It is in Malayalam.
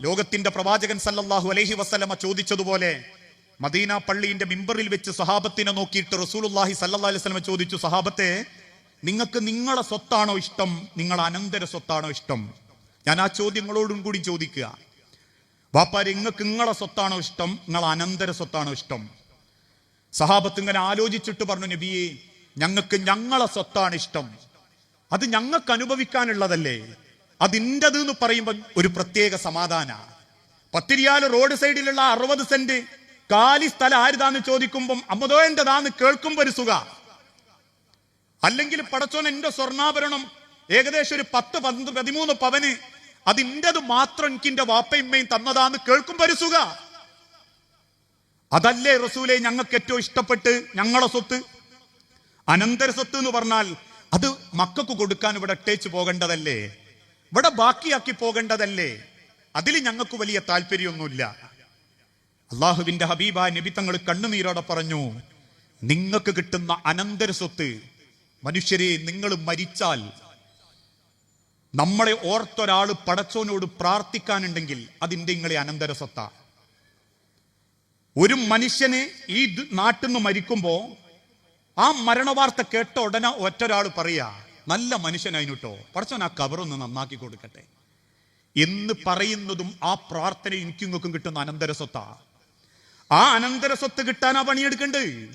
ലോകത്തിന്റെ പ്രവാചകൻ സല്ലല്ലാഹു അലൈഹി വസ്ലമ ചോദിച്ചതുപോലെ മദീന പള്ളിന്റെ മിമ്പറിൽ വെച്ച് സഹാബത്തിനെ നോക്കിയിട്ട് റസൂലുള്ളാഹി സല്ലല്ലാഹു അലൈഹി വസ്ലമ ചോദിച്ചു സഹാബത്തെ നിങ്ങൾക്ക് നിങ്ങളെ സ്വത്താണോ ഇഷ്ടം? നിങ്ങൾ അനന്തര സ്വത്താണോ ഇഷ്ടം? ഞാൻ ആ ചോദ്യങ്ങളോടും കൂടി ചോദിക്കുക വാപ്പാര് നിങ്ങൾക്ക് നിങ്ങളെ സ്വത്താണോ ഇഷ്ടം? നിങ്ങൾ അനന്തര സ്വത്താണോ ഇഷ്ടം? സഹാബത്ത് ഇങ്ങനെ ആലോചിച്ചിട്ട് പറഞ്ഞു നബിയെ ഞങ്ങൾക്ക് ഞങ്ങളെ സ്വത്താണ് ഇഷ്ടം. അത് ഞങ്ങൾക്ക് അനുഭവിക്കാനുള്ളതല്ലേ? അതിന്റെത് എന്ന് പറയുമ്പോൾ ഒരു പ്രത്യേക സമാധാന. പത്തിരിയാൽ റോഡ് സൈഡിലുള്ള അറുപത് സെന്റ് കാലി സ്ഥലം ആരുതാന്ന് ചോദിക്കുമ്പം അമ്മതോ എന്റെതാന്ന് കേൾക്കുമ്പോ ഒരു സുഖ. അല്ലെങ്കിൽ പടച്ചോൻ എന്റെ സ്വർണാഭരണം ഏകദേശം ഒരു പത്ത് പന്ത് പതിമൂന്ന് പവന് അതിന്റെത് മാത്രം എനിക്ക് എന്റെ വാപ്പയമ്മയും തന്നതാന്ന് കേൾക്കുമ്പോ ഒരു സുഖ. അതല്ലേ റസൂലെ ഞങ്ങൾക്ക് ഏറ്റവും ഇഷ്ടപ്പെട്ട് ഞങ്ങളെ സ്വത്ത്? അനന്തര സ്വത്ത് എന്ന് പറഞ്ഞാൽ അത് മക്കൾക്ക് കൊടുക്കാൻ ഇവിടെ ഇട്ടേച്ച് പോകേണ്ടതല്ലേ? ഇവിടെ ബാക്കിയാക്കി പോകേണ്ടതല്ലേ? അതിൽ ഞങ്ങൾക്ക് വലിയ താല്പര്യമൊന്നുമില്ല. അള്ളാഹുവിന്റെ ഹബീബ നബി തങ്ങൾ കണ്ണുനീരോടെ പറഞ്ഞു നിങ്ങൾക്ക് കിട്ടുന്ന അനന്തര സ്വത്ത് മനുഷ്യരെ നിങ്ങൾ മരിച്ചാൽ നമ്മളെ ഓർത്തൊരാൾ പടച്ചോനോട് പ്രാർത്ഥിക്കാനുണ്ടെങ്കിൽ അതിന്റെ നിങ്ങളെ അനന്തര സ്വത്ത. ഒരു മനുഷ്യന് ഈ നാട്ടിൽ നിന്ന് മരിക്കുമ്പോൾ ആ മരണവാർത്ത കേട്ട ഉടനെ ഒറ്റൊരാൾ പറയാ നല്ല മനുഷ്യനായിട്ടോ പടച്ചോൻ ആ കവറൊന്ന് നന്നാക്കി കൊടുക്കട്ടെ. എന്ന് പറയുന്നതും ആ പ്രാർത്ഥന എനിക്കും കിട്ടുന്ന അനന്തര സ്വത്താ ആ അനന്തര സ്വത്ത് കിട്ടാൻ ആ പണിയെടുക്കണ്ട്?